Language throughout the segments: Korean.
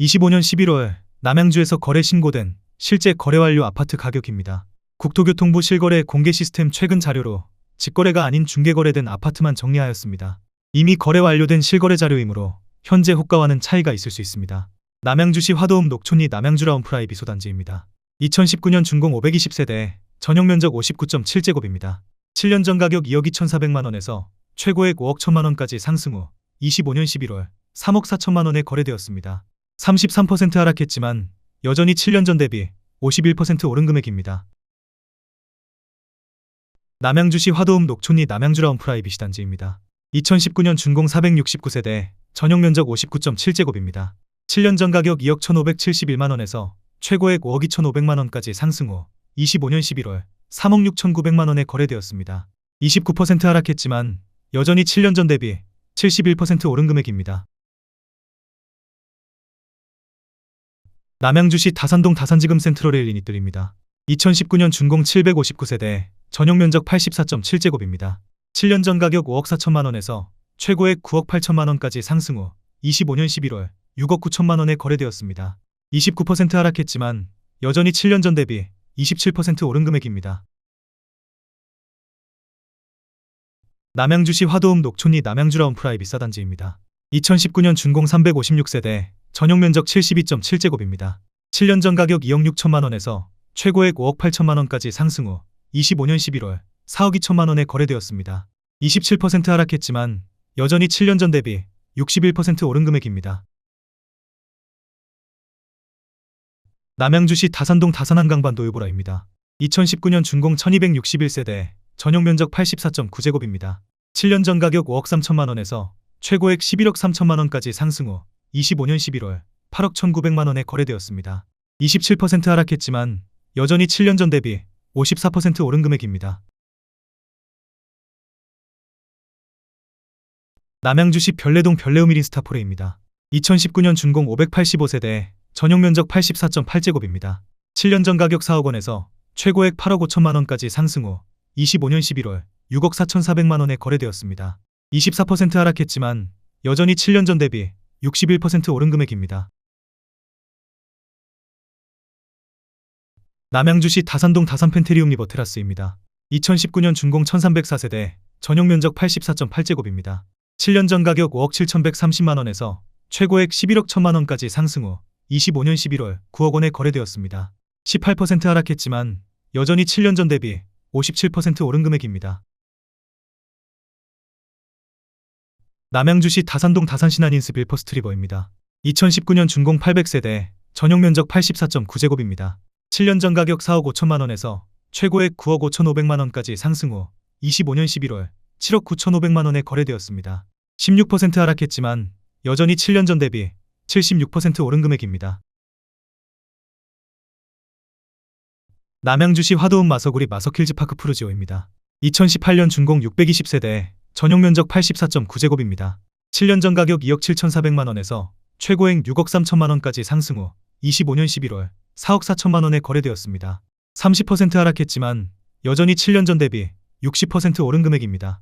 25년 11월 남양주에서 거래 신고된 실제 거래 완료 아파트 가격입니다. 국토교통부 실거래 공개 시스템 최근 자료로 직거래가 아닌 중개거래된 아파트만 정리하였습니다. 이미 거래 완료된 실거래 자료이므로 현재 호가와는 차이가 있을 수 있습니다. 남양주시 화도읍 녹촌리 남양주라운 프라이 비소단지입니다. 2019년 준공 520세대 전용 면적 59.7제곱입니다. 7년 전 가격 2억 2,400만 원에서 최고액 5억 1천만 원까지 상승 후 25년 11월 3억 4천만 원에 거래되었습니다. 33% 하락했지만 여전히 7년 전 대비 51% 오른 금액입니다. 남양주시 화도읍 녹촌리 남양주라운 프라이빗 단지입니다. 2019년 준공 469세대 전용 면적 59.7제곱입니다. 7년 전 가격 2억 1,571만 원에서 최고액 5억 2,500만 원까지 상승 후 25년 11월 3억 6,900만 원에 거래되었습니다. 29% 하락했지만 여전히 7년 전 대비 71% 오른 금액입니다. 남양주시 다산동 다산지금 센트럴레일 유닛들입니다. 2019년 준공 759세대 전용 면적 84.7제곱입니다. 7년 전 가격 5억 4천만 원에서 최고액 9억 8천만 원까지 상승 후 25년 11월 6억 9천만 원에 거래되었습니다. 29% 하락했지만 여전히 7년 전 대비 27% 오른 금액입니다. 남양주시 화도읍 녹촌리 남양주라운 프라이빗 사단지입니다. 2019년 준공 356세대 전용 면적 72.7제곱입니다. 7년 전 가격 2억 6천만 원에서 최고액 5억 8천만 원까지 상승 후 25년 11월 4억 2천만 원에 거래되었습니다. 27% 하락했지만 여전히 7년 전 대비 61% 오른 금액입니다. 남양주시 다산동 다산한강반도 유보라입니다. 2019년 준공 1261세대 전용 면적 84.9제곱입니다. 7년 전 가격 5억 3천만 원에서 최고액 11억 3천만 원까지 상승 후 25년 11월 8억 1,900만 원에 거래되었습니다. 27% 하락했지만 여전히 7년 전 대비 54% 오른 금액입니다. 남양주시 별내동 별내우미린 스타포레입니다. 2019년 준공 585세대 전용 면적 84.8제곱입니다. 7년 전 가격 4억 원에서 최고액 8억 5천만 원까지 상승 후 25년 11월 6억 4,400만 원에 거래되었습니다. 24% 하락했지만 여전히 7년 전 대비 61% 오른 금액입니다. 남양주시 다산동 다산펜테리움 리버 테라스입니다. 2019년 준공 1304세대 전용 면적 84.8제곱입니다. 7년 전 가격 5억 7,130만 원에서 최고액 11억 1천만 원까지 상승 후 25년 11월 9억 원에 거래되었습니다. 18% 하락했지만 여전히 7년 전 대비 57% 오른 금액입니다. 남양주시 다산동 다산신한인스 빌퍼스트리버입니다. 2019년 준공 800세대 전용 면적 84.9제곱입니다. 7년 전 가격 4억 5천만 원에서 최고액 9억 5천5백만 원까지 상승 후 25년 11월 7억 9천5백만 원에 거래되었습니다. 16% 하락했지만 여전히 7년 전 대비 76% 오른 금액입니다. 남양주시 화도읍 마서구리 마서킬즈파크 푸르지오입니다. 2018년 준공 620세대 전용 면적 84.9제곱입니다. 7년 전 가격 2억 7,400만 원에서 최고액 6억 3천만 원까지 상승 후 25년 11월 4억 4천만 원에 거래되었습니다. 30% 하락했지만 여전히 7년 전 대비 60% 오른 금액입니다.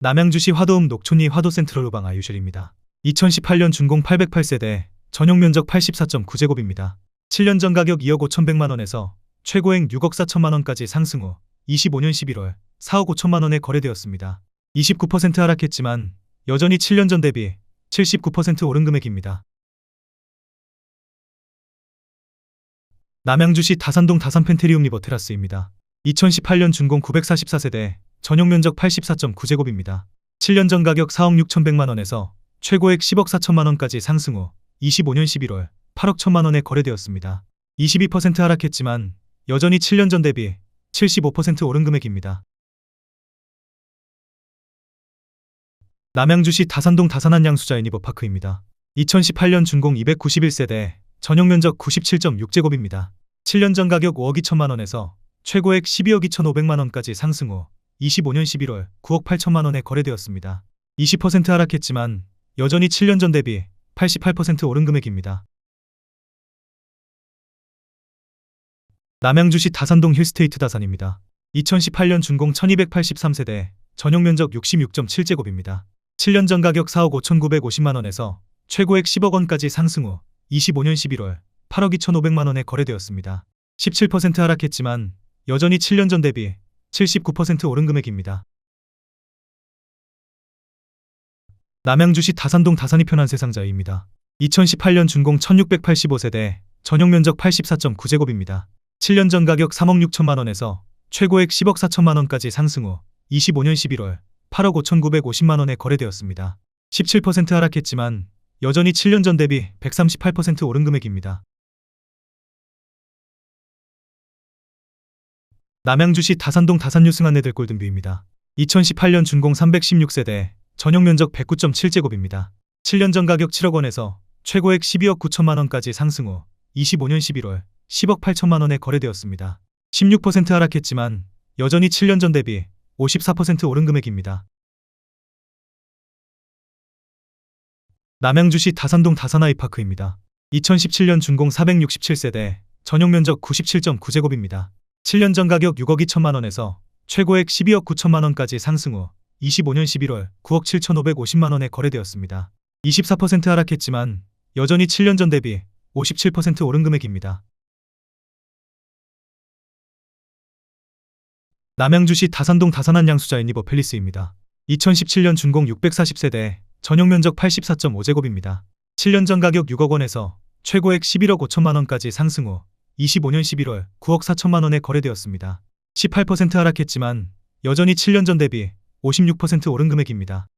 남양주시 화도읍 녹촌리 화도센트럴 우방 아유실입니다. 2018년 준공 808세대 전용 면적 84.9제곱입니다. 7년 전 가격 2억 5천백만 원에서 최고액 6억 4천만 원까지 상승 후 25년 11월 4억 5천만 원에 거래되었습니다. 29% 하락했지만 여전히 7년 전 대비 79% 오른 금액입니다. 남양주시 다산동 다산펜테리움 리버 테라스입니다. 2018년 준공 944세대 전용 면적 84.9제곱입니다. 7년 전 가격 4억 6천백만 원에서 최고액 10억 4천만 원까지 상승 후 25년 11월 8억 1천만 원에 거래되었습니다. 22% 하락했지만 여전히 7년 전 대비 75% 오른 금액입니다. 남양주시 다산동 다산한 양수자 애니버파크입니다. 2018년 준공 291세대 전용 면적 97.6제곱입니다. 7년 전 가격 5억 2천만 원에서 최고액 12억 2천5백만 원까지 상승 후 25년 11월 9억 8천만 원에 거래되었습니다. 20% 하락했지만 여전히 7년 전 대비 88% 오른 금액입니다. 남양주시 다산동 힐스테이트 다산입니다. 2018년 준공 1283세대 전용 면적 66.7제곱입니다. 7년 전 가격 4억 5,950만 원에서 최고액 10억 원까지 상승 후 25년 11월 8억 2,500만 원에 거래되었습니다. 17% 하락했지만 여전히 7년 전 대비 79% 오른 금액입니다. 남양주시 다산동 다산이 편한 세상자입니다. 2018년 준공 1685세대 전용 면적 84.9제곱입니다. 7년 전 가격 3억 6천만 원에서 최고액 10억 4천만 원까지 상승 후 25년 11월 8억 5,950만 원에 거래되었습니다. 17% 하락했지만 여전히 7년 전 대비 138% 오른 금액입니다. 남양주시 다산동 다산유승 안내들 골든뷰입니다. 2018년 준공 316세대 전용 면적 109.7제곱입니다. 7년 전 가격 7억 원에서 최고액 12억 9천만 원까지 상승 후 25년 11월 10억 8천만 원에 거래되었습니다. 16% 하락했지만 여전히 7년 전 대비 54% 오른 금액입니다. 남양주시 다산동 다산아이파크입니다. 2017년 준공 467세대 전용 면적 97.9제곱입니다. 7년 전 가격 6억 2천만 원에서 최고액 12억 9천만 원까지 상승 후 25년 11월 9억 7,550만 원에 거래되었습니다. 24% 하락했지만 여전히 7년 전 대비 57% 오른 금액입니다. 남양주시 다산동 다산한 양수자 애니버 팰리스입니다. 2017년 준공 640세대 전용 면적 84.5제곱입니다. 7년 전 가격 6억 원에서 최고액 11억 5천만 원까지 상승 후 25년 11월 9억 4천만 원에 거래되었습니다. 18% 하락했지만 여전히 7년 전 대비 56% 오른 금액입니다.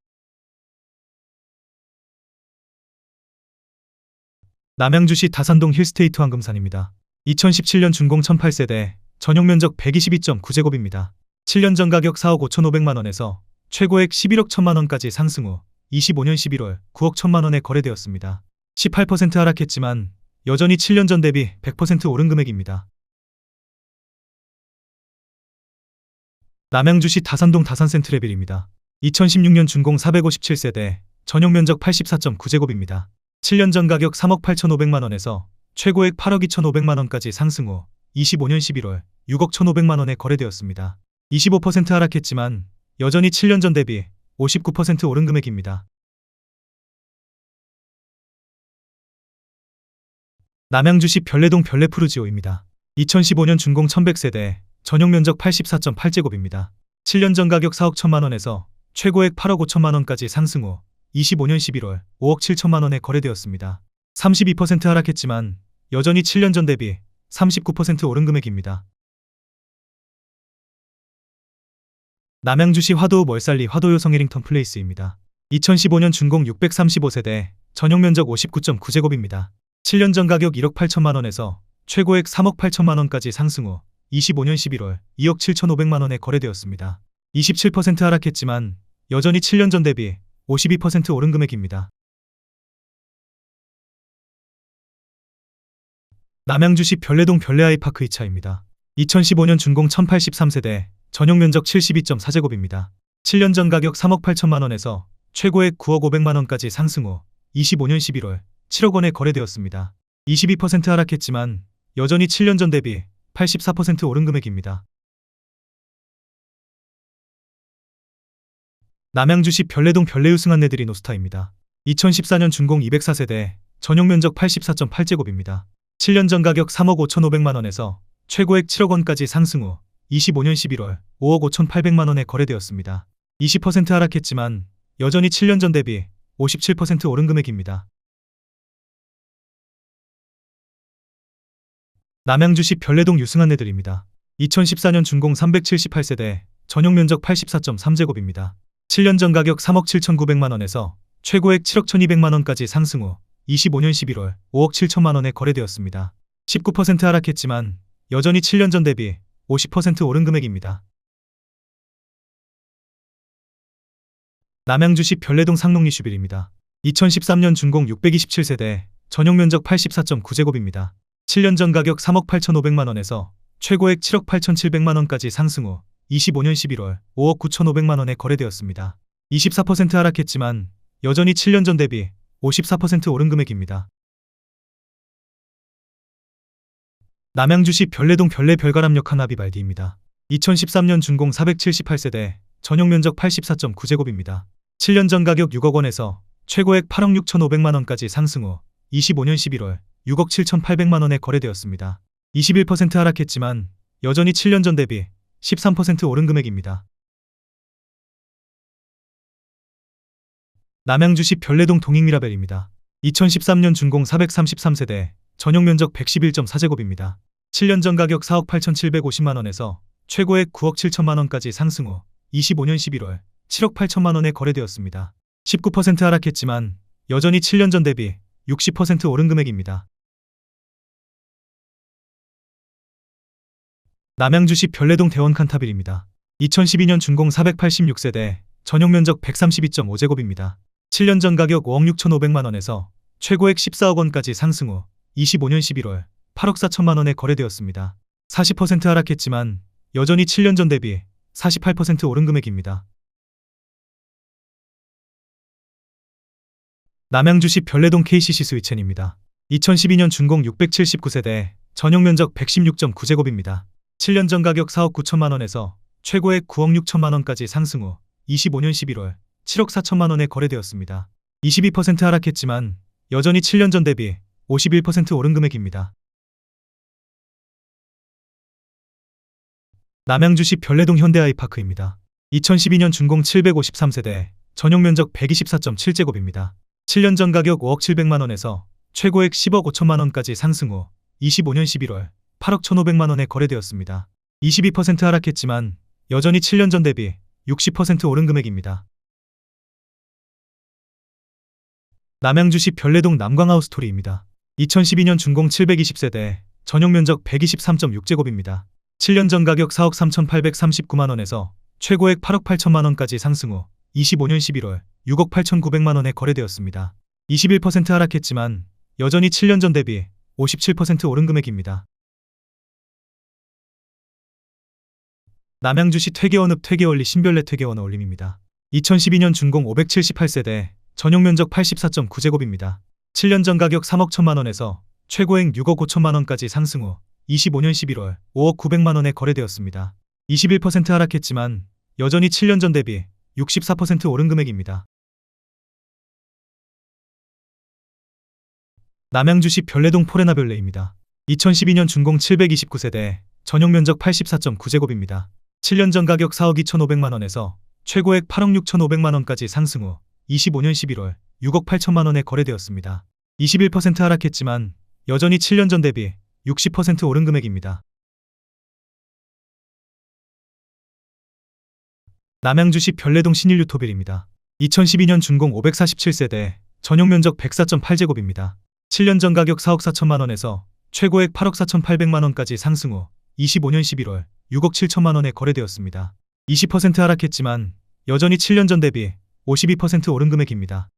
남양주시 다산동 힐스테이트 황금산입니다. 2017년 준공 1008세대 전용 면적 122.9제곱입니다. 7년 전 가격 4억 5,500만 원에서 최고액 11억 1천만 원까지 상승 후 25년 11월 9억 1천만 원에 거래되었습니다. 18% 하락했지만 여전히 7년 전 대비 100% 오른 금액입니다. 남양주시 다산동 다산센트레빌입니다. 2016년 준공 457세대 전용 면적 84.9제곱입니다. 7년 전 가격 3억 8,500만 원에서 최고액 8억 2,500만 원까지 상승 후 25년 11월 6억 1,500만 원에 거래되었습니다. 25% 하락했지만 여전히 7년 전 대비 59% 오른 금액입니다. 남양주시 별내동 별내푸르지오입니다. 2015년 준공 1100세대 전용 면적 84.8제곱입니다. 7년 전 가격 4억 1천만 원에서 최고액 8억 5천만 원까지 상승 후 25년 11월 5억 7천만 원에 거래되었습니다. 32% 하락했지만 여전히 7년 전 대비 39% 오른 금액입니다. 남양주시 화도 멀살리 화도요 성해링턴 플레이스입니다. 2015년 준공 635세대 전용 면적 59.9제곱입니다. 7년 전 가격 1억 8천만 원에서 최고액 3억 8천만 원까지 상승 후 25년 11월 2억 7천5백만 원에 거래되었습니다. 27% 하락했지만 여전히 7년 전 대비 52% 오른 금액입니다. 남양주시 별내동 별내아이파크 2차입니다. 2015년 준공 1083세대 전용 면적 72.4제곱입니다. 7년 전 가격 3억 8천만 원에서 최고액 9억 5백만 원까지 상승 후 25년 11월 7억 원에 거래되었습니다. 22% 하락했지만 여전히 7년 전 대비 84% 오른 금액입니다. 남양주시 별내동 별내유승 안내드린 노스타입니다. 2014년 준공 204세대 전용 면적 84.8제곱입니다. 7년 전 가격 3억 5,500만 원에서 최고액 7억 원까지 상승 후 25년 11월 5억 5,800만 원에 거래되었습니다. 20% 하락했지만 여전히 7년 전 대비 57% 오른 금액입니다. 남양주시 별내동 유승 안내드립니다. 2014년 준공 378세대 전용 면적 84.3제곱입니다. 7년 전 가격 3억 7,900만 원에서 최고액 7억 1,200만 원까지 상승 후 25년 11월 5억 7천만 원에 거래되었습니다. 19% 하락했지만 여전히 7년 전 대비 50% 오른 금액입니다. 남양주시 별내동 상록리 슈빌입니다. 2013년 준공 627세대 전용 면적 84.9제곱입니다. 7년 전 가격 3억 8,500만 원에서 최고액 7억 8,700만 원까지 상승 후 25년 11월 5억 9,500만 원에 거래되었습니다. 24% 하락했지만 여전히 7년 전 대비 54% 오른 금액입니다. 남양주시 별내동 별내 별가람역 하나비 발디입니다. 2013년 준공 478세대 전용 면적 84.9제곱입니다. 7년 전 가격 6억 원에서 최고액 8억 6천5백만 원까지 상승 후 25년 11월 6억 7천8백만 원에 거래되었습니다. 21% 하락했지만 여전히 7년 전 대비 13% 오른 금액입니다. 남양주시 별내동 동익미라벨입니다. 2013년 준공 433세대, 전용 면적 111.4제곱입니다. 7년 전 가격 4억 8,750만 원에서 최고액 9억 7천만 원까지 상승 후 25년 11월 7억 8천만 원에 거래되었습니다. 19% 하락했지만 여전히 7년 전 대비 60% 오른 금액입니다. 남양주시 별내동 대원 칸타빌입니다. 2012년 준공 486세대, 전용 면적 132.5제곱입니다. 7년 전 가격 5억 6천5백만 원에서 최고액 14억 원까지 상승 후 25년 11월 8억 4천만 원에 거래되었습니다. 40% 하락했지만 여전히 7년 전 대비 48% 오른 금액입니다. 남양주시 별내동 KCC 스위첸입니다. 2012년 준공 679세대, 전용 면적 116.9제곱입니다. 7년 전 가격 4억 9천만 원에서 최고액 9억 6천만 원까지 상승 후 25년 11월 7억 4천만 원에 거래되었습니다. 22% 하락했지만 여전히 7년 전 대비 51% 오른 금액입니다. 남양주시 별내동 현대아이파크입니다. 2012년 준공 753세대, 전용 면적 124.7제곱입니다. 7년 전 가격 5억 7백만 원에서 최고액 10억 5천만 원까지 상승 후 25년 11월 8억 1,500만 원에 거래되었습니다. 22% 하락했지만 여전히 7년 전 대비 60% 오른 금액입니다. 남양주시 별내동 남광하우스 토리입니다. 2012년 준공 720세대, 전용 면적 123.6제곱입니다. 7년 전 가격 4억 3,839만 원에서 최고액 8억 8천만 원까지 상승 후 25년 11월 6억 8,900만 원에 거래되었습니다. 21% 하락했지만 여전히 7년 전 대비 57% 오른 금액입니다. 남양주시 퇴계원읍 퇴계원리 신별내 퇴계원 어울림입니다. 2012년 준공 578세대, 전용 면적 84.9제곱입니다. 7년 전 가격 3억 1천만 원에서 최고액 6억 5천만 원까지 상승 후 25년 11월 5억 900만 원에 거래되었습니다. 21% 하락했지만 여전히 7년 전 대비 64% 오른 금액입니다. 남양주시 별내동 포레나별내입니다. 2012년 준공 729세대, 전용 면적 84.9제곱입니다. 7년 전 가격 4억 2,500만 원에서 최고액 8억 6,500만 원까지 상승 후 25년 11월 6억 8천만 원에 거래되었습니다. 21% 하락했지만 여전히 7년 전 대비 60% 오른 금액입니다. 남양주시 별내동 신일유토빌입니다. 2012년 준공 547세대, 전용 면적 104.8제곱입니다. 7년 전 가격 4억 4천만 원에서 최고액 8억 4천8백만 원까지 상승 후 25년 11월 6억 7천만 원에 거래되었습니다. 20% 하락했지만 여전히 7년 전 대비 52% 오른 금액입니다.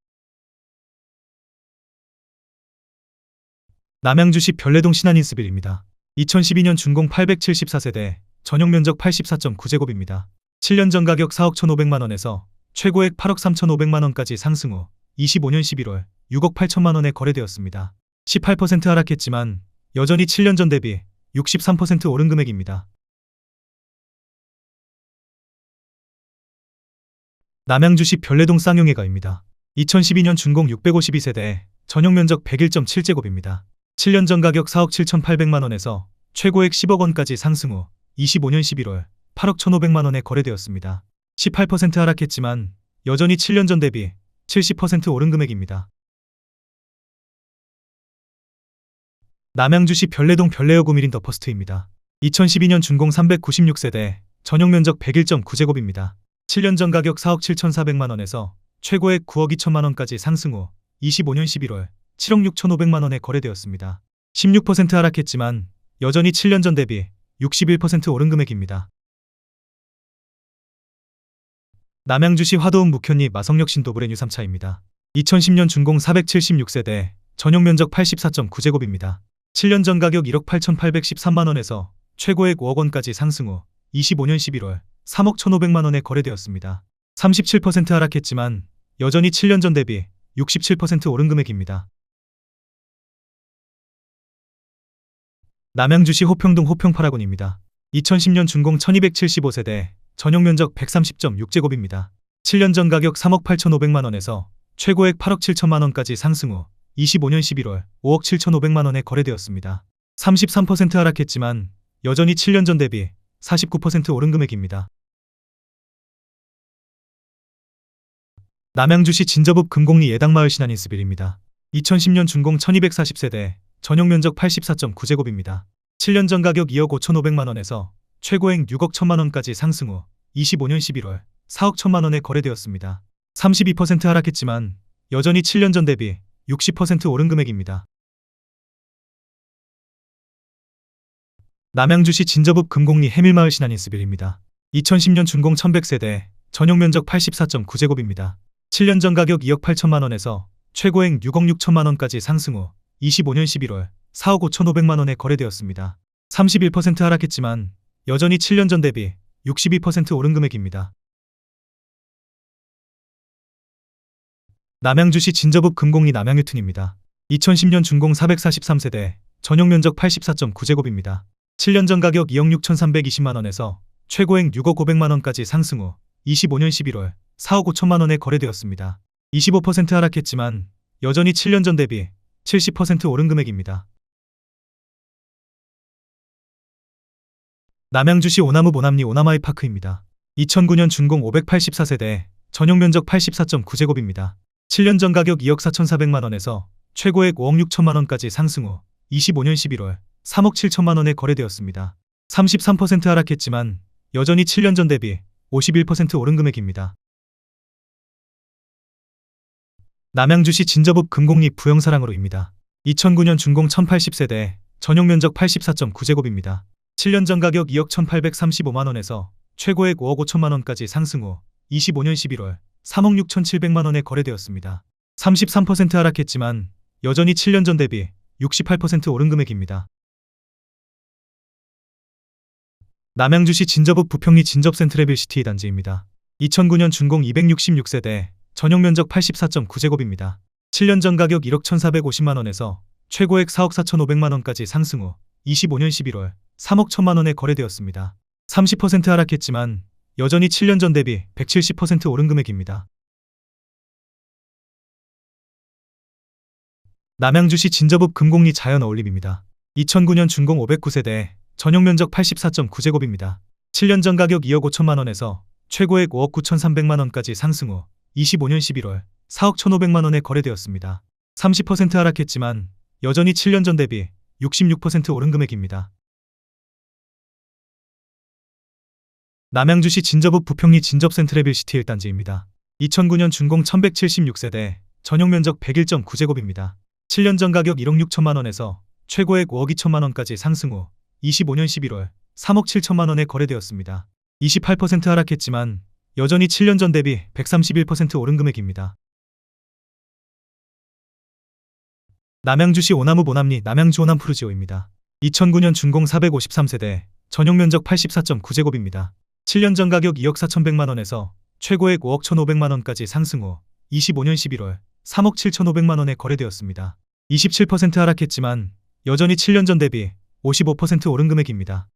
남양주시 별내동 신한인스빌입니다. 2012년 준공 874세대, 전용 면적 84.9제곱입니다. 7년 전 가격 4억 1,500만 원에서 최고액 8억 3,500만 원까지 상승 후 25년 11월 6억 8천만 원에 거래되었습니다. 18% 하락했지만 여전히 7년 전 대비 63% 오른 금액입니다. 남양주시 별내동 쌍용회가입니다. 2012년 준공 652세대, 전용 면적 101.7제곱입니다. 7년 전 가격 4억 7,800만 원에서 최고액 10억 원까지 상승 후 25년 11월 8억 1,500만 원에 거래되었습니다. 18% 하락했지만 여전히 7년 전 대비 70% 오른 금액입니다. 남양주시 별내동 별내어 구미린 더 퍼스트입니다. 2012년 준공 396세대, 전용 면적 101.9제곱입니다. 7년 전 가격 4억 7,400만 원에서 최고액 9억 2천만 원까지 상승 후 25년 11월 7억 6,500만 원에 거래되었습니다. 16% 하락했지만 여전히 7년 전 대비 61% 오른 금액입니다. 남양주시 화도읍 묵현리 마성역 신도브레 뉴3차입니다. 2010년 준공 476세대, 전용 면적 84.9제곱입니다. 7년 전 가격 1억 8,813만 원에서 최고액 5억 원까지 상승 후 25년 11월 3억 1,500만 원에 거래되었습니다. 37% 하락했지만 여전히 7년 전 대비 67% 오른 금액입니다. 남양주시 호평동 호평파라곤입니다. 2010년 준공 1275세대, 전용 면적 130.6제곱입니다. 7년 전 가격 3억 8,500만 원에서 최고액 8억 7천만 원까지 상승 후 25년 11월 5억 7,500만 원에 거래되었습니다. 33% 하락했지만 여전히 7년 전 대비 49% 오른 금액입니다. 남양주시 진저읍 금곡리 예당마을 신한인스 빌입니다. 2010년 준공 1240세대, 전용 면적 84.9제곱입니다. 7년 전 가격 2억 5,500만 원에서 최고액 6억 1천만 원까지 상승 후 25년 11월 4억 1천만 원에 거래되었습니다. 32% 하락했지만 여전히 7년 전 대비 60% 오른 금액입니다. 남양주시 진저읍 금곡리 해밀마을 신한인스빌입니다. 2010년 준공 1100세대, 전용 면적 84.9제곱입니다. 7년 전 가격 2억 8천만 원에서 최고액 6억 6천만 원까지 상승 후 25년 11월 4억 5천5백만 원에 거래되었습니다. 31% 하락했지만 여전히 7년 전 대비 62% 오른 금액입니다. 남양주시 진저읍 금곡리 남양유튼입니다. 2010년 준공 443세대, 전용 면적 84.9제곱입니다. 7년 전 가격 2억 6,320만 원에서 최고액 6억 500만 원까지 상승 후 25년 11월 4억 5천만 원에 거래되었습니다. 25% 하락했지만 여전히 7년 전 대비 70% 오른 금액입니다. 남양주시 오나무 모남리 오나마이 파크입니다. 2009년 준공 584세대, 전용 면적 84.9제곱입니다. 7년 전 가격 2억 4,400만 원에서 최고액 5억 6천만 원까지 상승 후 25년 11월 3억 7천만 원에 거래되었습니다. 33% 하락했지만 여전히 7년 전 대비 51% 오른 금액입니다. 남양주시 진저읍 금곡리 부영사랑으로입니다. 2009년 준공 1080세대, 전용 면적 84.9제곱입니다. 7년 전 가격 2억 1835만 원에서 최고액 5억 5천만 원까지 상승 후 25년 11월 3억 6천7백만 원에 거래되었습니다. 33% 하락했지만 여전히 7년 전 대비 68% 오른 금액입니다. 남양주시 진저읍 부평리 진접 센트레빌시티 단지입니다. 2009년 준공 266세대, 전용 면적 84.9제곱입니다. 7년 전 가격 1억 1,450만 원에서 최고액 4억 4,500만 원까지 상승 후 25년 11월 3억 1천만 원에 거래되었습니다. 30% 하락했지만 여전히 7년 전 대비 170% 오른 금액입니다. 남양주시 진저읍 금곡리 자연 어울림입니다. 2009년 준공 509세대, 전용 면적 84.9제곱입니다. 7년 전 가격 2억 5천만 원에서 최고액 5억 9천3백만 원까지 상승 후 25년 11월 4억 1,500만 원에 거래되었습니다. 30% 하락했지만 여전히 7년 전 대비 66% 오른 금액입니다. 남양주시 진저읍 부평리 진접 센트레빌시티 1단지입니다. 2009년 준공 1176세대, 전용 면적 101.9제곱입니다. 7년 전 가격 1억 6천만 원에서 최고액 5억 2천만 원까지 상승 후 25년 11월 3억 7천만 원에 거래되었습니다. 28% 하락했지만 여전히 7년 전 대비 131% 오른 금액입니다. 남양주시 오나무 모남리 남양주 오남 푸르지오입니다. 2009년 준공 453세대, 전용 면적 84.9제곱입니다. 7년 전 가격 2억 4천백만 원에서 최고액 5억 1,500만 원까지 상승 후 25년 11월 3억 7,500만 원에 거래되었습니다. 27% 하락했지만 여전히 7년 전 대비 55% 오른 금액입니다.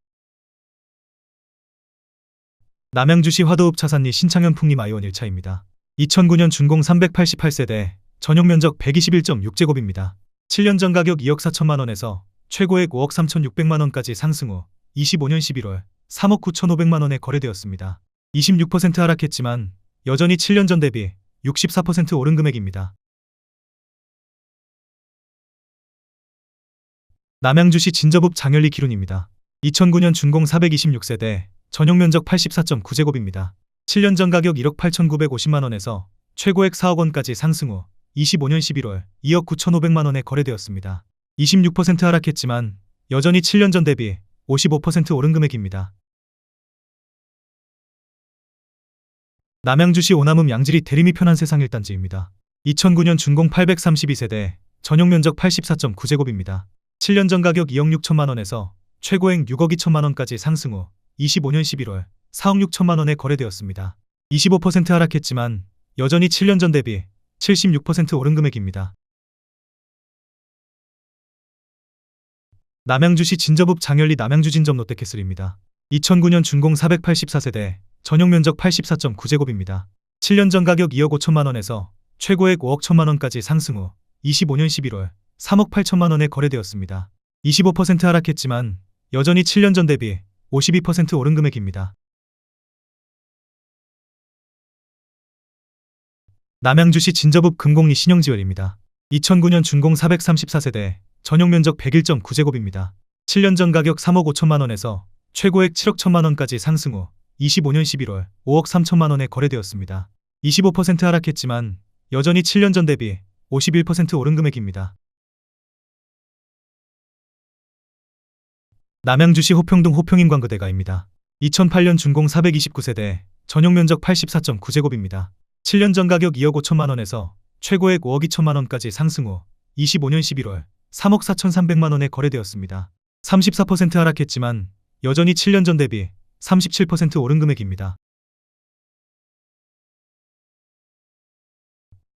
남양주시 화도읍 차산리 신창현 풍림 아이원 1차입니다. 2009년 준공 388세대, 전용 면적 121.6제곱입니다. 7년 전 가격 2억 4천만 원에서 최고액 5억 3,600만 원까지 상승 후 25년 11월 3억 9,500만 원에 거래되었습니다. 26% 하락했지만 여전히 7년 전 대비 64% 오른 금액입니다. 남양주시 진저읍 장열리 기룬입니다. 2009년 준공 426세대, 전용 면적 84.9제곱입니다. 7년 전 가격 1억 8,950만 원에서 최고액 4억 원까지 상승 후 25년 11월 2억 9,500만 원에 거래되었습니다. 26% 하락했지만 여전히 7년 전 대비 55% 오른 금액입니다. 남양주시 오남음 양지리 대림이 편한 세상 1단지입니다. 2009년 준공 832세대, 전용 면적 84.9제곱입니다. 7년 전 가격 2억 6천만 원에서 최고액 6억 2천만 원까지 상승 후 25년 11월 4억 6천만 원에 거래되었습니다. 25% 하락했지만 여전히 7년 전 대비 76% 오른 금액입니다. 남양주시 진저읍 장열리 남양주 진접 롯데캐슬입니다. 2009년 준공 484세대, 전용 면적 84.9제곱입니다. 7년 전 가격 2억 5천만 원에서 최고액 5억 1천만 원까지 상승 후 25년 11월 3억 8천만 원에 거래되었습니다. 25% 하락했지만 여전히 7년 전 대비 52% 오른 금액입니다. 남양주시 진저읍 금곡리 신영지열입니다. 2009년 준공 434세대, 전용 면적 101.9제곱입니다. 7년 전 가격 3억 5천만 원에서 최고액 7억 1천만 원까지 상승 후 25년 11월 5억 3천만 원에 거래되었습니다. 25% 하락했지만 여전히 7년 전 대비 51% 오른 금액입니다. 남양주시 호평동 호평인광그대가입니다. 2008년 준공 429세대, 전용 면적 84.9제곱입니다. 7년 전 가격 2억 5천만 원에서 최고액 5억 2천만 원까지 상승 후 25년 11월 3억 4천3백만 원에 거래되었습니다. 34% 하락했지만 여전히 7년 전 대비 37% 오른 금액입니다.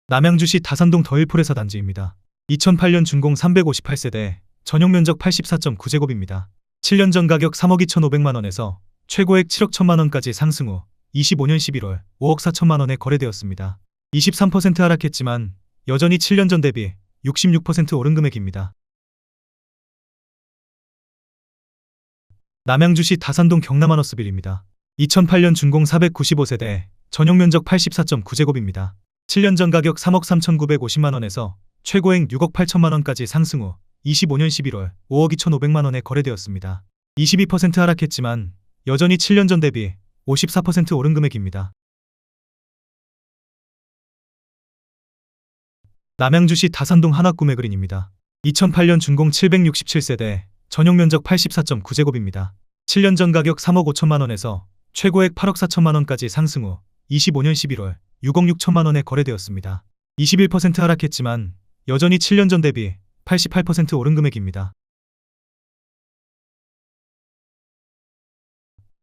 남양주시 다산동 더일포레사 단지입니다. 2008년 준공 358세대, 전용 면적 84.9제곱입니다. 7년 전 가격 3억 2천5백만 원에서 최고액 7억 1천만 원까지 상승 후 25년 11월 5억 4천만 원에 거래되었습니다. 23% 하락했지만 여전히 7년 전 대비 66% 오른 금액입니다. 남양주시 다산동 경남하너스빌입니다. 2008년 준공 495세대, 전용 면적 84.9제곱입니다. 7년 전 가격 3억 3,950만 원에서 최고액 6억 8천만 원까지 상승 후 25년 11월 5억 2,500만 원에 거래되었습니다. 22% 하락했지만 여전히 7년 전 대비 54% 오른 금액입니다. 남양주시 다산동 한화구매 그린입니다. 2008년 준공 767세대, 전용 면적 84.9제곱입니다. 7년 전 가격 3억 5천만 원에서 최고액 8억 4천만 원까지 상승 후 25년 11월 6억 6천만 원에 거래되었습니다. 21% 하락했지만 여전히 7년 전 대비 88% 오른 금액입니다.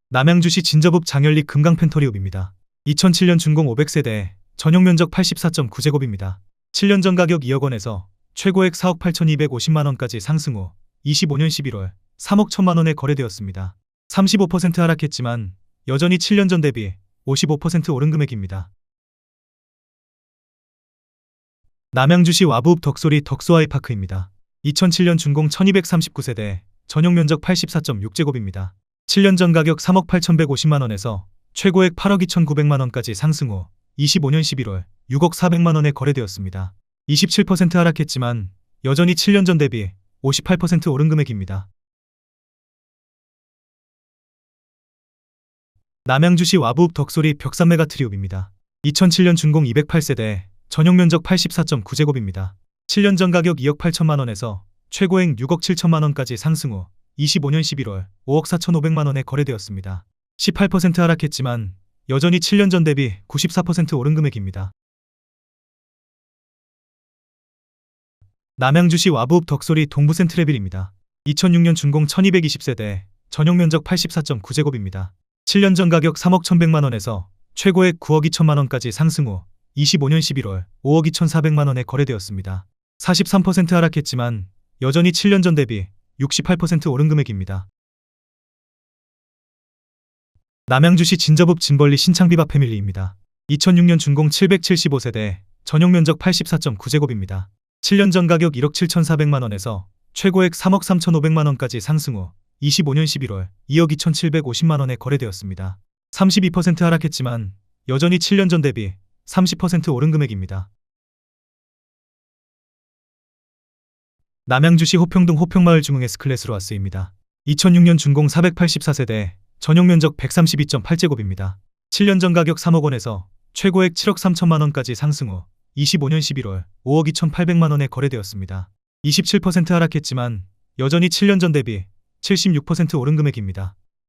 남양주시 진저읍 장열리 금강펜터리읍입니다. 2007년 준공 500세대, 전용 면적 84.9제곱입니다. 7년 전 가격 2억 원에서 최고액 4억 8,250만 원까지 상승 후 25년 11월 3억 1천만 원에 거래되었습니다. 35% 하락했지만 여전히 7년 전 대비 55% 오른 금액입니다. 남양주시 와부읍 덕소리 덕소아이파크입니다. 2007년 준공 1239세대, 전용 면적 84.6제곱입니다. 7년 전 가격 3억 8,150만 원에서 최고액 8억 2,900만 원까지 상승 후 25년 11월 6억 400만 원에 거래되었습니다. 27% 하락했지만 여전히 7년 전 대비 58% 오른 금액입니다. 남양주시 와부읍 덕소리 벽산메가트리옵입니다. 2007년 준공 208세대, 전용 면적 84.9제곱입니다. 7년 전 가격 2억 8천만 원에서 최고액 6억 7천만 원까지 상승 후 25년 11월 5억 4천5백만 원에 거래되었습니다. 18% 하락했지만 여전히 7년 전 대비 94% 오른 금액입니다. 남양주시 와부읍 덕소리 동부센트레빌입니다. 2006년 준공 1220세대, 전용 면적 84.9제곱입니다. 7년 전 가격 3억 1,100만 원에서 최고액 9억 2천만 원까지 상승 후 25년 11월 5억 2,400만 원에 거래되었습니다. 43% 하락했지만 여전히 7년 전 대비 68% 오른 금액입니다. 남양주시 진저읍 진벌리 신창비바 패밀리입니다. 2006년 준공 775세대, 전용 면적 84.9제곱입니다. 7년 전 가격 1억 7,400만 원에서 최고액 3억 3,500만 원까지 상승 후 25년 11월 2억 2,750만 원에 거래되었습니다. 32% 하락했지만 여전히 7년 전 대비 30% 오른 금액입니다. 남양주시 호평동 호평마을 중흥 S클래스로 왔스입니다. 2006년 준공 484세대, 전용 면적 132.8제곱입니다. 7년 전 가격 3억 원에서 최고액 7억 3천만 원까지 상승 후 25년 11월 5억 2,800만 원에 거래되었습니다. 27% 하락했지만 여전히 7년 전 대비 76% 오른 금액입니다.